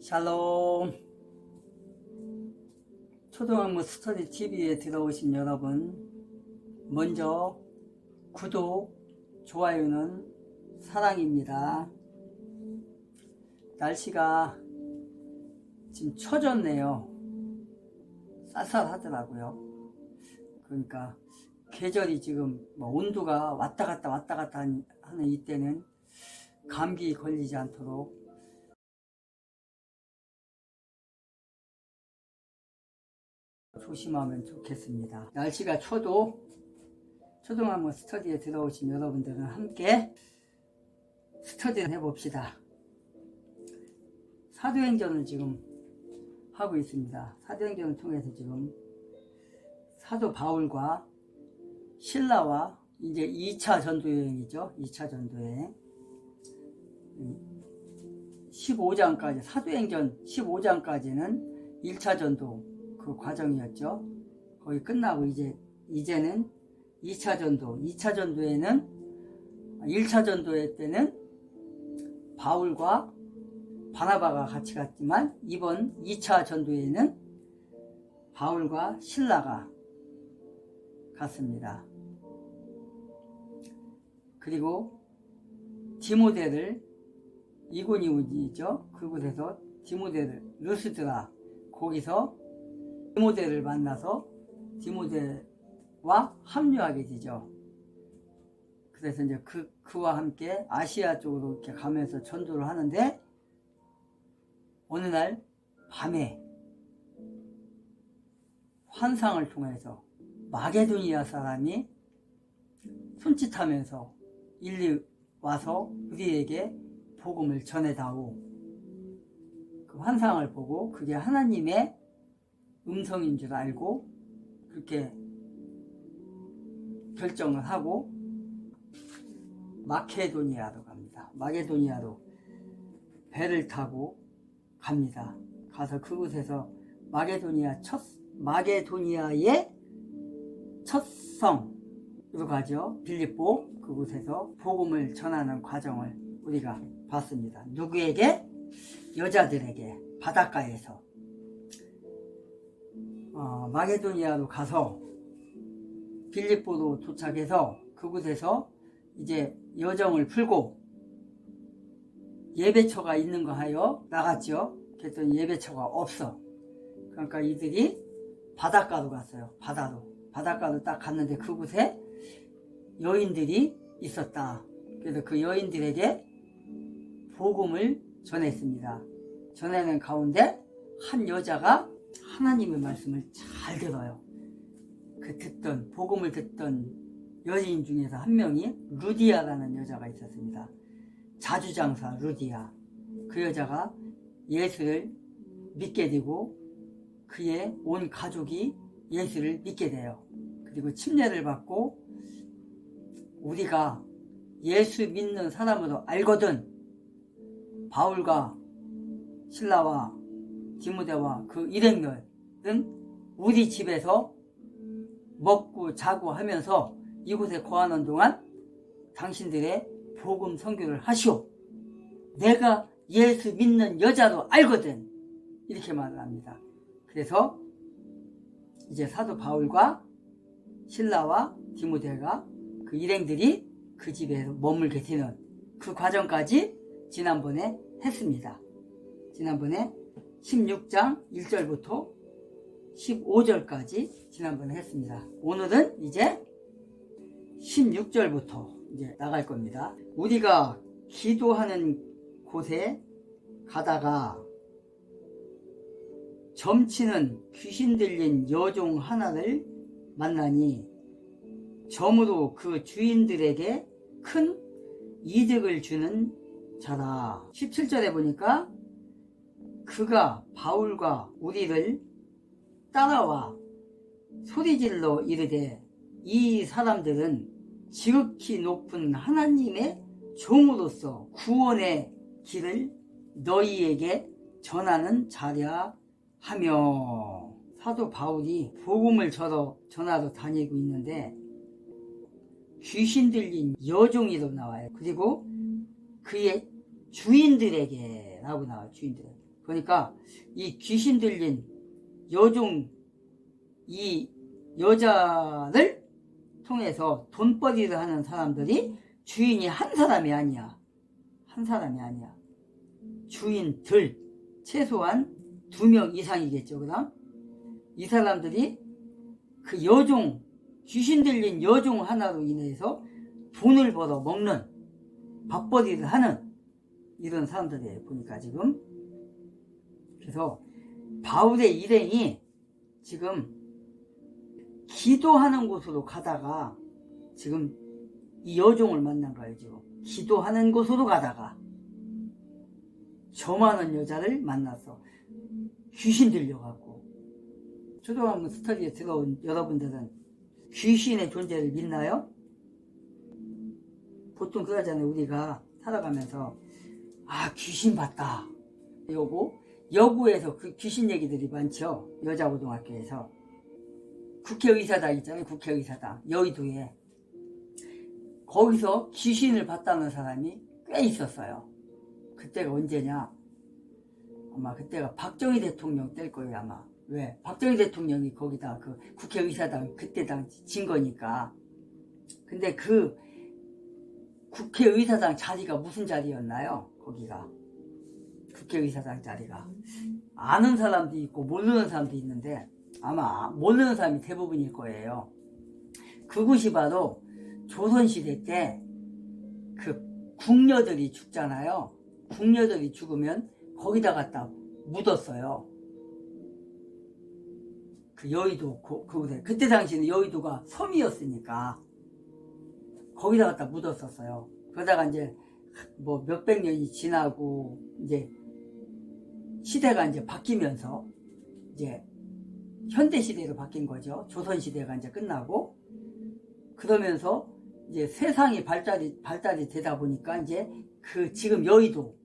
샬롬. 초등학교 스터디 TV에 들어오신 여러분 먼저 구독, 좋아요는 사랑입니다. 날씨가 지금 처졌네요. 쌀쌀하더라고요. 그러니까 계절이 지금 뭐 온도가 왔다 갔다 왔다 갔다 하는 이때는 감기 걸리지 않도록 조심하면 좋겠습니다. 날씨가 추워도 초등학교 스터디에 들어오신 여러분들은 함께 스터디를 해봅시다. 사도행전을 지금 하고 있습니다. 사도행전을 통해서 지금 사도 바울과 신라와 이제 2차 전도여행이죠. 2차 전도여행. 15장까지, 사도행전 15장까지는 1차 전도 그 과정이었죠. 거의 끝나고 이제, 이제는 2차 전도, 2차 전도에는, 1차 전도회 때는 바울과 바나바가 같이 갔지만, 이번 2차 전도에는 바울과 신라가 갔습니다. 그리고 디모데를 이고니우지죠. 그곳에서 디모데를 루스드라 거기서 디모데를 만나서 디모데와 합류하게 되죠. 그래서 이제 그 그와 함께 아시아 쪽으로 이렇게 가면서 전도를 하는데 어느 날 밤에 환상을 통해서 마게도니아 사람이 손짓하면서 일리 와서 우리에게 복음을 전해다오. 그 환상을 보고 그게 하나님의 음성인 줄 알고 그렇게 결정을 하고 마케도니아로 갑니다. 마게도니아로 배를 타고 갑니다. 가서 그곳에서 마게도니아 첫 마게도니아의 첫 성으로 가죠. 빌립보 그곳에서 복음을 전하는 과정을 우리가 봤습니다. 누구에게? 여자들에게 바닷가에서 어, 마게도니아로 가서 빌립보로 도착해서 그곳에서 이제 여정을 풀고 예배처가 있는 거 하여 나갔죠. 그랬더니 예배처가 없어. 그러니까 이들이 바닷가로 갔어요. 바다로. 바닷가로 딱 갔는데 그곳에 여인들이 있었다. 그래서 그 여인들에게 복음을 전했습니다. 전하는 가운데 한 여자가 하나님의 말씀을 잘 들어요. 그 듣던 복음을 듣던 여인 중에서 한 명이 루디아라는 여자가 있었습니다. 자주장사 루디아. 그 여자가 예수를 믿게 되고 그의 온 가족이 예수를 믿게 돼요. 그리고 침례를 받고 우리가 예수 믿는 사람으로 알거든 바울과 신라와 디모데와 그 일행들은 우리 집에서 먹고 자고 하면서 이곳에 거하는 동안 당신들의 복음 선교를 하시오. 내가 예수 믿는 여자로 알거든. 이렇게 말을 합니다. 그래서 이제 사도 바울과 신라와 디모데가 그 일행들이 그 집에 머물게 되는 그 과정까지 지난번에 했습니다. 지난번에 16장 1절부터 15절까지 지난번에 했습니다. 오늘은 이제 16절부터 이제 나갈 겁니다. 우리가 기도하는 곳에 가다가 점치는 귀신 들린 여종 하나를 만나니 점으로 그 주인들에게 큰 이득을 주는 자다. 17절에 보니까 그가 바울과 우리를 따라와 소리질러 이르되 이 사람들은 지극히 높은 하나님의 종으로서 구원의 길을 너희에게 전하는 자랴 하며 사도 바울이 복음을 전하, 전하러 다니고 있는데 귀신 들린 여종이로 나와요. 그리고 그의 주인들에게 라고 나와요. 주인들. 그러니까 이 귀신 들린 여종 이 여자를 통해서 돈벌이를 하는 사람들이 주인이 한 사람이 아니야. 한 사람이 아니야. 주인들 최소한 두 명 이상이겠죠. 그다음 이 사람들이 그 여종 귀신 들린 여종 하나로 인해서 돈을 벌어 먹는 밥벌이를 하는 이런 사람들이에요. 보니까 지금 그래서 바울의 일행이 지금 기도하는 곳으로 가다가 지금 이 여종을 만난 거예요. 지금 기도하는 곳으로 가다가 저만한 여자를 만났어. 귀신 들려갖고 초등학교 스터디에 들어온 여러분들은 귀신의 존재를 믿나요? 보통 그러잖아요. 우리가 살아가면서 아 귀신 봤다. 여고 여고에서 그 귀신 얘기들이 많죠. 여자고등학교에서 국회의사당 있잖아요. 국회의사당 여의도에 거기서 귀신을 봤다는 사람이 꽤 있었어요. 그때가 언제냐? 아마 그때가 박정희 대통령 때일 거예요 아마. 왜? 박정희 대통령이 거기다 그 국회의사당 그때 당시 진 거니까. 근데 그 국회의사당 자리가 무슨 자리였나요? 거기가. 국회의사당 자리가. 아는 사람도 있고 모르는 사람도 있는데 아마 모르는 사람이 대부분일 거예요. 그곳이 바로 조선시대 때 그 궁녀들이 죽잖아요. 궁녀들이 죽으면 거기다 갖다 묻었어요. 그 여의도 그, 그곳에 그때 당시에는 여의도가 섬이었으니까 거기다 갖다 묻었었어요. 그러다가 이제 뭐 몇백 년이 지나고 이제 시대가 이제 바뀌면서 이제 현대 시대로 바뀐 거죠. 조선 시대가 이제 끝나고 그러면서 이제 세상이 발달이 발달이 되다 보니까 이제 그 지금 여의도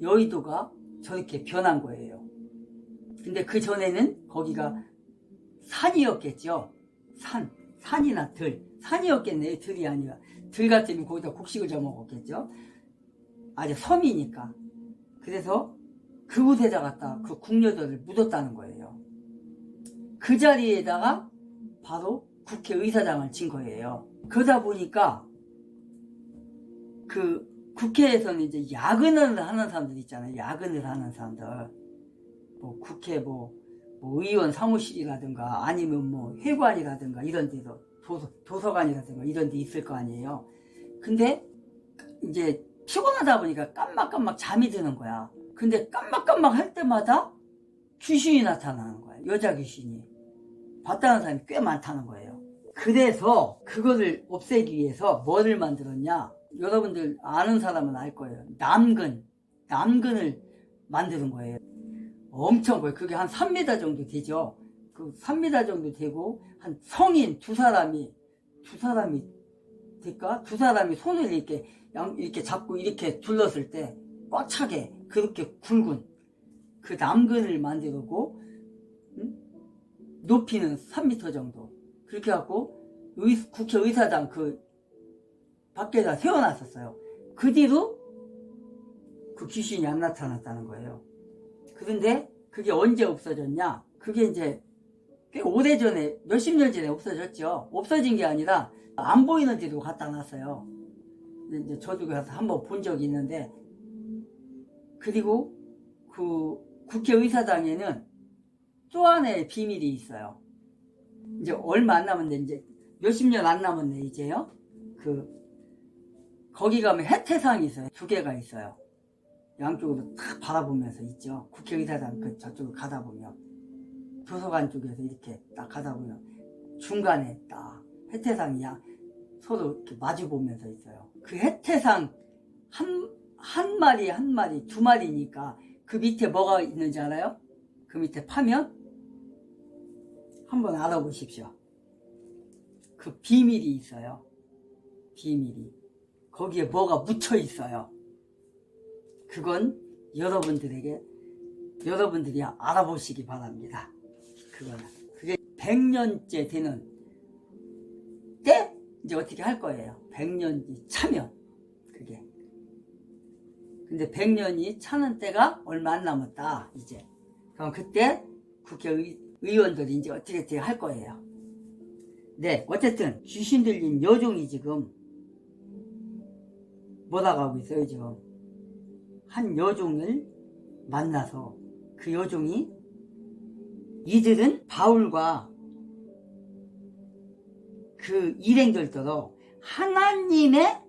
여의도가 저렇게 변한 거예요. 근데 그 전에는 거기가 산이었겠죠. 산, 산이나 들, 산이었겠네요. 들이 아니라 들 같으면 거기다 곡식을 져 먹었겠죠. 아주 섬이니까. 그래서 그곳에다 갖다 그 궁녀들을 묻었다는 거예요. 그 자리에다가 바로 국회의사당을 진 거예요. 그러다 보니까 그 국회에서는 이제 야근을 하는 사람들 있잖아요. 야근을 하는 사람들. 뭐 국회 뭐, 뭐 의원 사무실이라든가 아니면 뭐 회관이라든가 이런 데도 도서, 도서관이라든가 이런 데 있을 거 아니에요. 근데 이제 피곤하다 보니까 깜빡깜빡 잠이 드는 거야. 근데 깜빡깜빡 할 때마다 귀신이 나타나는 거야. 여자 귀신이. 봤다는 사람이 꽤 많다는 거예요. 그래서 그거를 없애기 위해서 뭐를 만들었냐? 여러분들 아는 사람은 알 거예요. 남근, 남근을 만드는 거예요. 엄청 거예요. 그게 한 3m 정도 되죠. 그 3m 정도 되고 한 성인 두 사람이 두 사람이 될까? 두 사람이 손을 이렇게 양- 이렇게 잡고 이렇게 둘렀을 때 꽉 차게 그렇게 굵은 그 남근을 만들고 응? 높이는 3m 정도 그렇게 갖고 의, 국회 의사당 그 밖에다 세워놨었어요. 그 뒤로 그 귀신이 안 나타났다는 거예요. 그런데 그게 언제 없어졌냐? 그게 이제 꽤 오래전에 몇십 년 전에 없어졌죠. 없어진 게 아니라 안 보이는 데로 갖다 놨어요. 이제 저도 가서 한번 본 적이 있는데 그리고 그 국회의사당에는 또 하나의 비밀이 있어요. 이제 얼마 안 남았는데 이제 몇십 년 안 남았네 이제요. 그 거기 가면 해태상이 있어요. 두 개가 있어요. 양쪽으로 탁 바라보면서 있죠. 국회의사당 그 저쪽을 가다 보면 도서관 쪽에서 이렇게 딱 가다 보면 중간에 딱 해태상이 야 서로 이렇게 마주 보면서 있어요. 그 해태상 한, 한 마리 한 마리 두 마리니까 그 밑에 뭐가 있는지 알아요? 그 밑에 파면 한번 알아보십시오. 그 비밀이 있어요. 비밀이. 거기에 뭐가 묻혀 있어요. 그건 여러분들에게 여러분들이 알아보시기 바랍니다. 그거는 그게 100년째 되는 때 이제 어떻게 할 거예요. 100년이 차면 그게 근데 100년이 차는 때가 얼마 안 남았다, 이제. 그럼 그때 국회의원들이 이제 어떻게 어떻게 할 거예요. 네, 어쨌든 귀신 들린 여종이 지금 못 나가고 있어요, 지금. 한 여종을 만나서 그 여종이 이들은 바울과 그 일행들더러 하나님의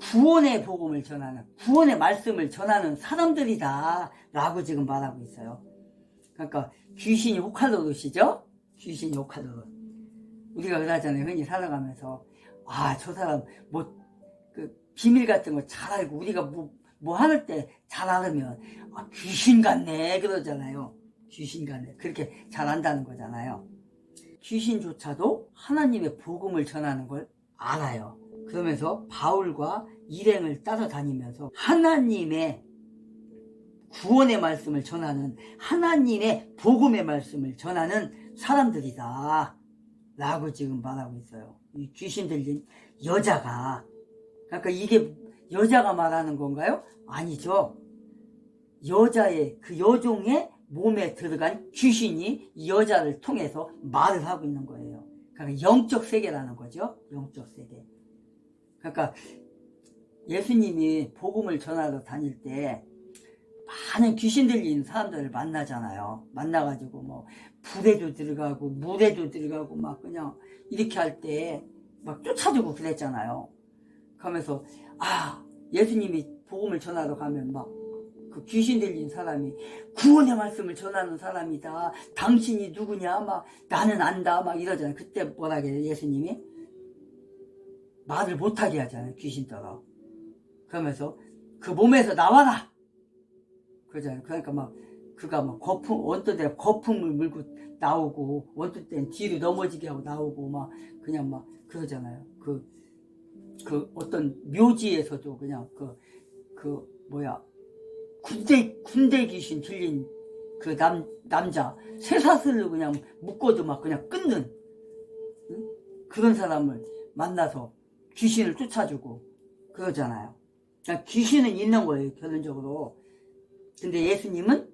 구원의 복음을 전하는 구원의 말씀을 전하는 사람들이다. 라고 지금 말하고 있어요. 그러니까 귀신이 혹하도릇이죠? 귀신이 혹하도릇 우리가 그러잖아요 흔히 살아가면서 아 저 사람 뭐 그 비밀 같은 거 잘 알고 우리가 뭐, 뭐 하는 때 잘 알으면 아, 귀신 같네. 그러잖아요. 귀신 같네. 그렇게 잘 안다는 거잖아요. 귀신조차도 하나님의 복음을 전하는 걸 알아요. 그러면서 바울과 일행을 따라다니면서 하나님의 구원의 말씀을 전하는 하나님의 복음의 말씀을 전하는 사람들이다. 라고 지금 말하고 있어요. 이 귀신 들린 여자가. 그러니까 이게 여자가 말하는 건가요? 아니죠. 여자의 그 여종의 몸에 들어간 귀신이 이 여자를 통해서 말을 하고 있는 거예요. 그러니까 영적 세계라는 거죠. 영적 세계. 그러니까 예수님이 복음을 전하러 다닐 때 많은 귀신 들린 사람들을 만나잖아요. 만나가지고 뭐 불에도 들어가고 물에도 들어가고 막 그냥 이렇게 할 때 막 쫓아주고 그랬잖아요. 그러면서 아 예수님이 복음을 전하러 가면 막 그 귀신 들린 사람이 구원의 말씀을 전하는 사람이다. 당신이 누구냐? 막 나는 안다. 막 이러잖아요. 그때 뭐라 해요 예수님이 말을 못하게 하잖아요. 귀신더러. 그러면서 그 몸에서 나와라. 그러잖아요. 그러니까 막 그가 막 거품 원뜻 때 거품을 물고 나오고 원뜻 때는 뒤로 넘어지게 하고 나오고 막 그냥 막 그러잖아요. 그 그 어떤 묘지에서도 그냥 그 그 뭐야 군대 군대 귀신 들린 그 남 남자 쇠사슬로 그냥 묶어도 막 그냥 끊는 응? 그런 사람을 만나서 귀신을 쫓아주고 그러잖아요. 그러니까 귀신은 있는 거예요 결론적으로. 근데 예수님은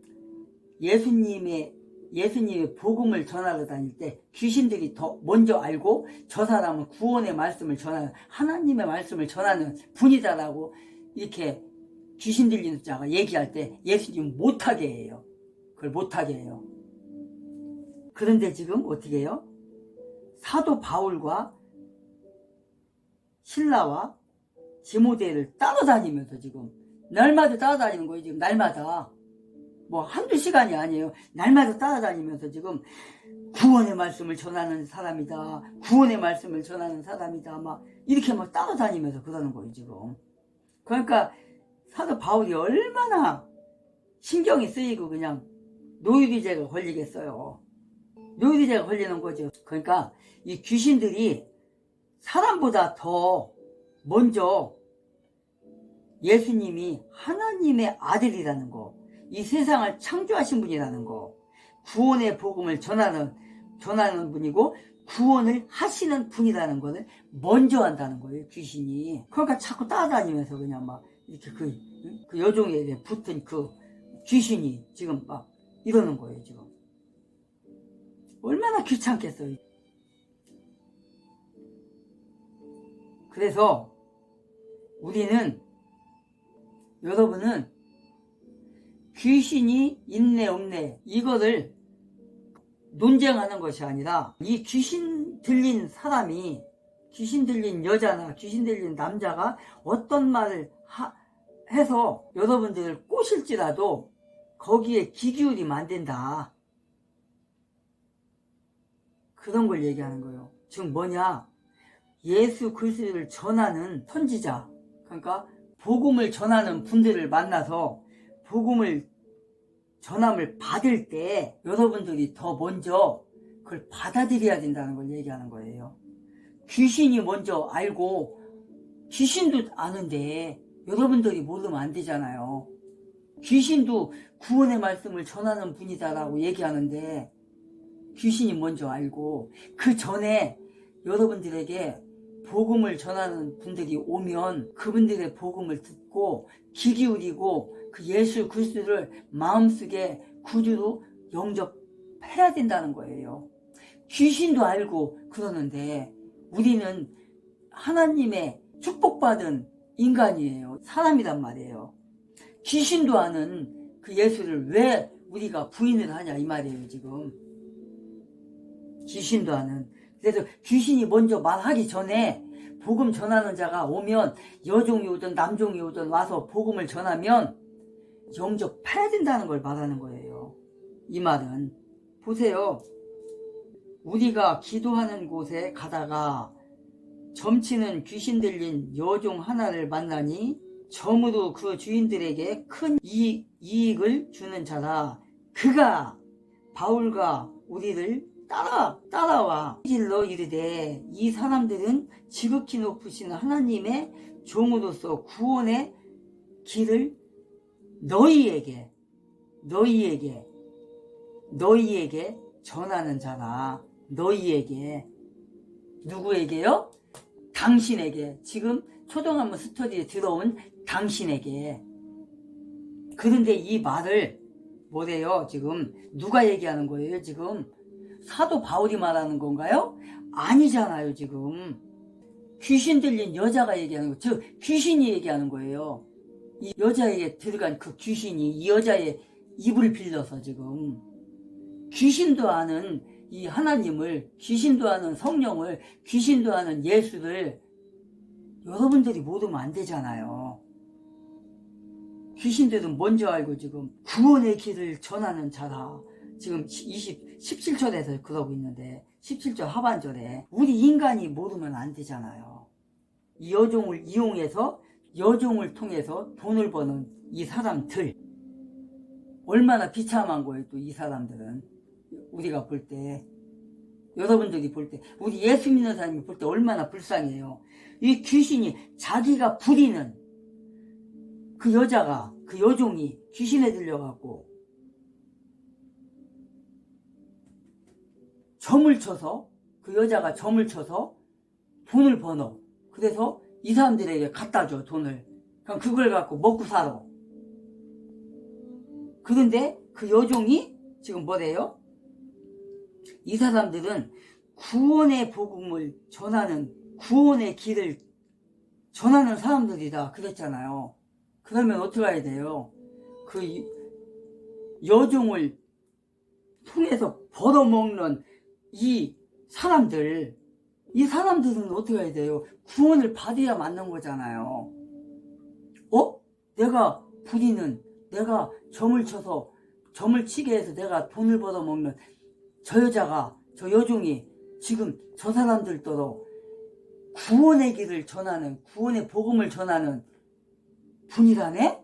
예수님의 예수님의 복음을 전하러 다닐 때 귀신들이 더 먼저 알고 저 사람은 구원의 말씀을 전하는 하나님의 말씀을 전하는 분이다라고 이렇게 귀신 들리는 자가 얘기할 때 예수님 못하게 해요. 그걸 못하게 해요. 그런데 지금 어떻게 해요? 사도 바울과 신라와 디모데를 따라다니면서 지금 날마다 따라다니는 거예요. 지금 날마다. 뭐 한두 시간이 아니에요. 날마다 따라다니면서 지금 구원의 말씀을 전하는 사람이다. 구원의 말씀을 전하는 사람이다. 막 이렇게 막 따라다니면서 그러는 거예요. 지금. 그러니까 사도 바울이 얼마나 신경이 쓰이고 그냥 노유리제가 걸리겠어요. 노유리제가 걸리는 거죠. 그러니까 이 귀신들이 사람보다 더 먼저 예수님이 하나님의 아들이라는 거, 이 세상을 창조하신 분이라는 거, 구원의 복음을 전하는, 전하는 분이고, 구원을 하시는 분이라는 것을 먼저 한다는 거예요, 귀신이. 그러니까 자꾸 따라다니면서 그냥 막, 이렇게 그, 응? 그 여종에 붙은 그 귀신이 지금 막 이러는 거예요, 지금. 얼마나 귀찮겠어요. 그래서 우리는 여러분은 귀신이 있네 없네 이거를 논쟁하는 것이 아니라 이 귀신 들린 사람이 귀신 들린 여자나 귀신 들린 남자가 어떤 말을 하- 해서 여러분들을 꼬실지라도 거기에 귀 기울이면 안 된다. 그런 걸 얘기하는 거예요. 즉 뭐냐? 예수 그리스도를 전하는 선지자. 그러니까 복음을 전하는 분들을 만나서 복음을 전함을 받을 때 여러분들이 더 먼저 그걸 받아들여야 된다는 걸 얘기하는 거예요. 귀신이 먼저 알고 귀신도 아는데 여러분들이 모르면 안 되잖아요. 귀신도 구원의 말씀을 전하는 분이다라고 얘기하는데 귀신이 먼저 알고 그 전에 여러분들에게 복음을 전하는 분들이 오면 그분들의 복음을 듣고 귀 기울이고 그 예수 그리스도를 마음속에 구주로 영접해야 된다는 거예요. 귀신도 알고 그러는데 우리는 하나님의 축복받은 인간이에요. 사람이란 말이에요. 귀신도 아는 그 예수를 왜 우리가 부인을 하냐 이 말이에요 지금. 귀신도 아는. 그래서 귀신이 먼저 말하기 전에 복음 전하는 자가 오면 여종이 오든 남종이 오든 와서 복음을 전하면 영접해야 된다는 걸 말하는 거예요. 이 말은 보세요. 우리가 기도하는 곳에 가다가 점치는 귀신 들린 여종 하나를 만나니 점으로 그 주인들에게 큰 이익, 이익을 주는 자라 그가 바울과 우리를 따라 따라와. 길로 이르되 이 사람들은 지극히 높으신 하나님의 종으로서 구원의 길을 너희에게 너희에게 너희에게 전하는 자라. 너희에게. 누구에게요? 당신에게. 지금 초등학교 스터디에 들어온 당신에게. 그런데 이 말을 뭐래요? 지금 누가 얘기하는 거예요 지금 사도 바울이 말하는 건가요? 아니잖아요 지금 귀신 들린 여자가 얘기하는 거, 즉 귀신이 얘기하는 거예요. 이 여자에게 들어간 그 귀신이 이 여자의 입을 빌려서 지금 귀신도 아는 이 하나님을, 귀신도 아는 성령을, 귀신도 아는 예수를 여러분들이 모르면 안 되잖아요. 귀신들은 먼저 알고 지금 구원의 길을 전하는 자라. 지금 20, 17절에서 그러고 있는데 17절 하반절에 우리 인간이 모르면 안 되잖아요. 이 여종을 이용해서 여종을 통해서 돈을 버는 이 사람들. 얼마나 비참한 거예요 또 이 사람들은. 우리가 볼 때. 여러분들이 볼 때. 우리 예수 믿는 사람이 볼 때 얼마나 불쌍해요. 이 귀신이 자기가 부리는 그 여자가 그 여종이 귀신에 들려갖고 점을 쳐서 그 여자가 점을 쳐서 돈을 버너. 그래서 이 사람들에게 갖다 줘 돈을. 그럼 그걸 갖고 먹고 살아. 그런데 그 여종이 지금 뭐래요? 이 사람들은 구원의 복음을 전하는 구원의 길을 전하는 사람들이다 그랬잖아요. 그러면 어떻게 해야 돼요? 그 이- 여종을 통해서 벌어먹는 이 사람들, 이 사람들은 어떻게 해야 돼요? 구원을 받아야 맞는 거잖아요. 어? 내가 부리는, 내가 점을 쳐서, 점을 치게 해서 내가 돈을 벌어먹는 저 여자가, 저 여종이 지금 저 사람들도록 구원의 길을 전하는, 구원의 복음을 전하는 분이라네?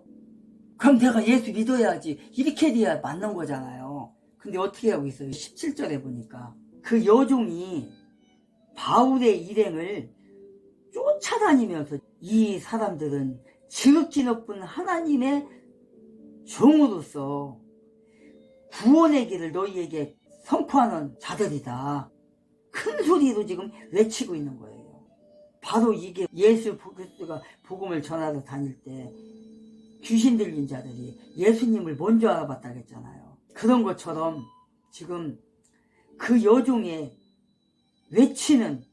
그럼 내가 예수 믿어야지. 이렇게 돼야 맞는 거잖아요. 근데 어떻게 하고 있어요? 17절에 보니까. 그 여종이 바울의 일행을 쫓아다니면서 이 사람들은 지극히 높은 하나님의 종으로서 구원의 길을 너희에게 선포하는 자들이다. 큰 소리로 지금 외치고 있는 거예요. 바로 이게 예수 그리스도가 복음을 전하러 다닐 때 귀신 들린 자들이 예수님을 먼저 알아봤다 그랬잖아요. 그런 것처럼 지금 그 여종의 외치는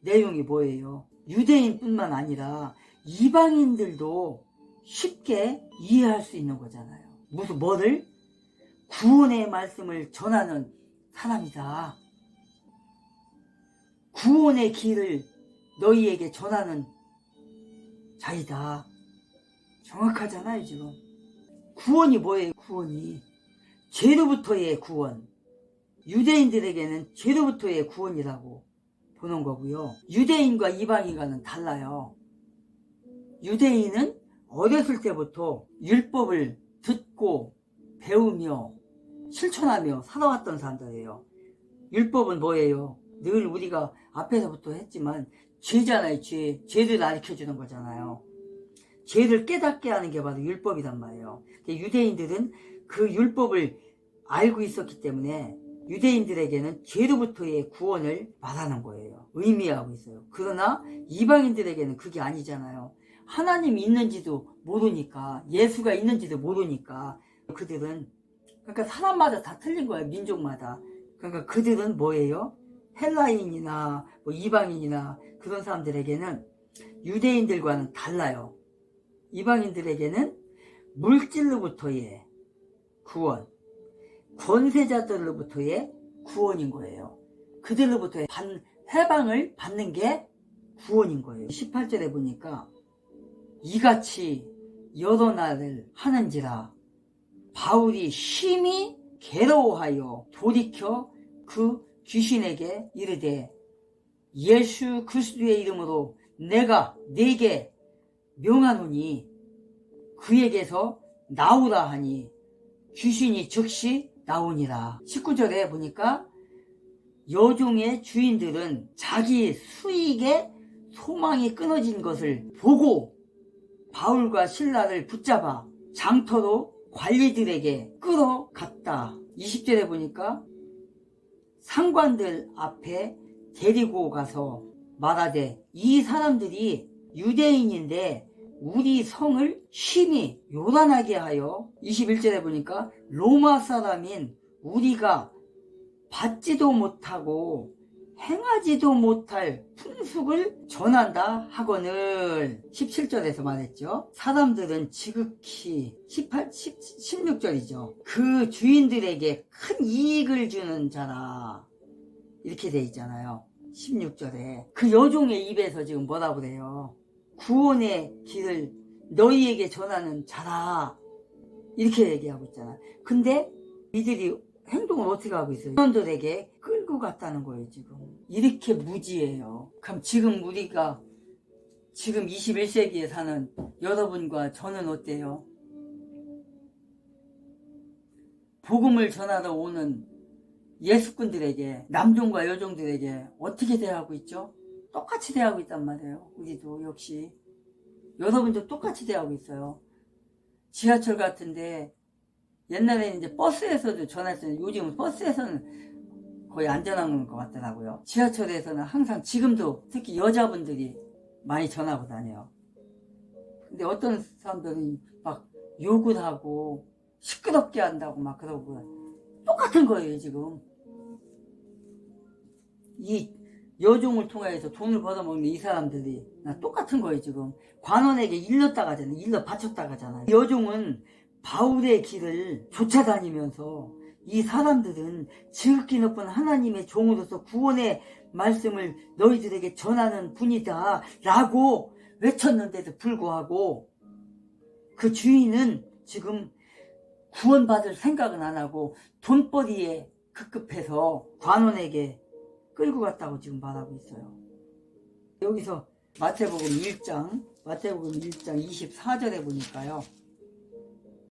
내용이 뭐예요? 유대인뿐만 아니라 이방인들도 쉽게 이해할 수 있는 거잖아요. 무슨 뭐를 구원의 말씀을 전하는 사람이다. 구원의 길을 너희에게 전하는 자이다. 정확하잖아요, 지금. 구원이 뭐예요, 구원이? 죄로부터의 구원. 유대인들에게는 죄로부터의 구원이라고 보는 거고요. 유대인과 이방인과는 달라요. 유대인은 어렸을 때부터 율법을 듣고 배우며 실천하며 살아왔던 사람들이에요. 율법은 뭐예요? 늘 우리가 앞에서부터 했지만 죄잖아요, 죄. 죄를 가르쳐 주는 거잖아요. 죄를 깨닫게 하는 게 바로 율법이란 말이에요. 근데 유대인들은 그 율법을 알고 있었기 때문에 유대인들에게는 죄로부터의 구원을 말하는 거예요. 의미하고 있어요. 그러나 이방인들에게는 그게 아니잖아요. 하나님이 있는지도 모르니까 예수가 있는지도 모르니까 그들은 그러니까 사람마다 다 틀린 거예요 민족마다 그러니까 그들은 뭐예요 헬라인이나 뭐 이방인이나 그런 사람들에게는 유대인들과는 달라요 이방인들에게는 물질로부터의 구원 권세자들로부터의 구원인 거예요. 그들로부터의 받- 해방을 받는 게 구원인 거예요. 18절에 보니까 이같이 여러 날을 하는지라 바울이 심히 괴로워하여 돌이켜 그 귀신에게 이르되 예수 그리스도의 이름으로 내가 네게 명하노니 그에게서 나오라 하니 귀신이 즉시 나오니라 19절에 보니까 여종의 주인들은 자기 수익에 소망이 끊어진 것을 보고 바울과 신라를 붙잡아 장터로 관리들에게 끌어갔다. 20절에 보니까 상관들 앞에 데리고 가서 말하되 이 사람들이 유대인인데 우리 성을 심히 요란하게 하여 21절에 보니까 로마 사람인 우리가 받지도 못하고 행하지도 못할 풍속을 전한다 하거늘 17절에서 말했죠. 사람들은 지극히 18, 10, 16절이죠. 그 주인들에게 큰 이익을 주는 자라 이렇게 돼 있잖아요. 16절에 그 여종의 입에서 지금 뭐라 그래요? 구원의 길을 너희에게 전하는 자라 이렇게 얘기하고 있잖아. 근데 이들이 행동을 어떻게 하고 있어요? 인원들에게 끌고 갔다는 거예요, 지금. 이렇게 무지해요. 그럼 지금 우리가 지금 21세기에 사는 여러분과 저는 어때요? 복음을 전하러 오는 예수꾼들에게, 남종과 여종들에게 어떻게 대하고 있죠? 똑같이 대하고 있단 말이에요. 우리도 역시. 여러분도 똑같이 대하고 있어요. 지하철 같은데 옛날에는 이제 버스에서도 전화했어요. 요즘은 버스에서는 거의 안전한 것 같더라고요. 지하철에서는 항상 지금도 특히 여자분들이 많이 전화하고 다녀요. 근데 어떤 사람들은 막 욕을 하고 시끄럽게 한다고 막 그러고 똑같은 거예요, 지금. 이 여종을 통해서 돈을 벌어먹는 이 사람들이 나 똑같은 거예요, 지금. 관원에게 일렀다 가 잖아요. 일러 바쳤다 가 잖아요. 여종은 바울의 길을 쫓아다니면서 이 사람들은 지극히 높은 하나님의 종으로서 구원의 말씀을 너희들에게 전하는 분이다 라고 외쳤는데도 불구하고 그 주인은 지금 구원받을 생각은 안 하고 돈벌이에 급급해서 관원에게 끌고 갔다고 지금 말하고 있어요. 여기서 마태복음 1장, 마태복음 1장 24절에 보니까요.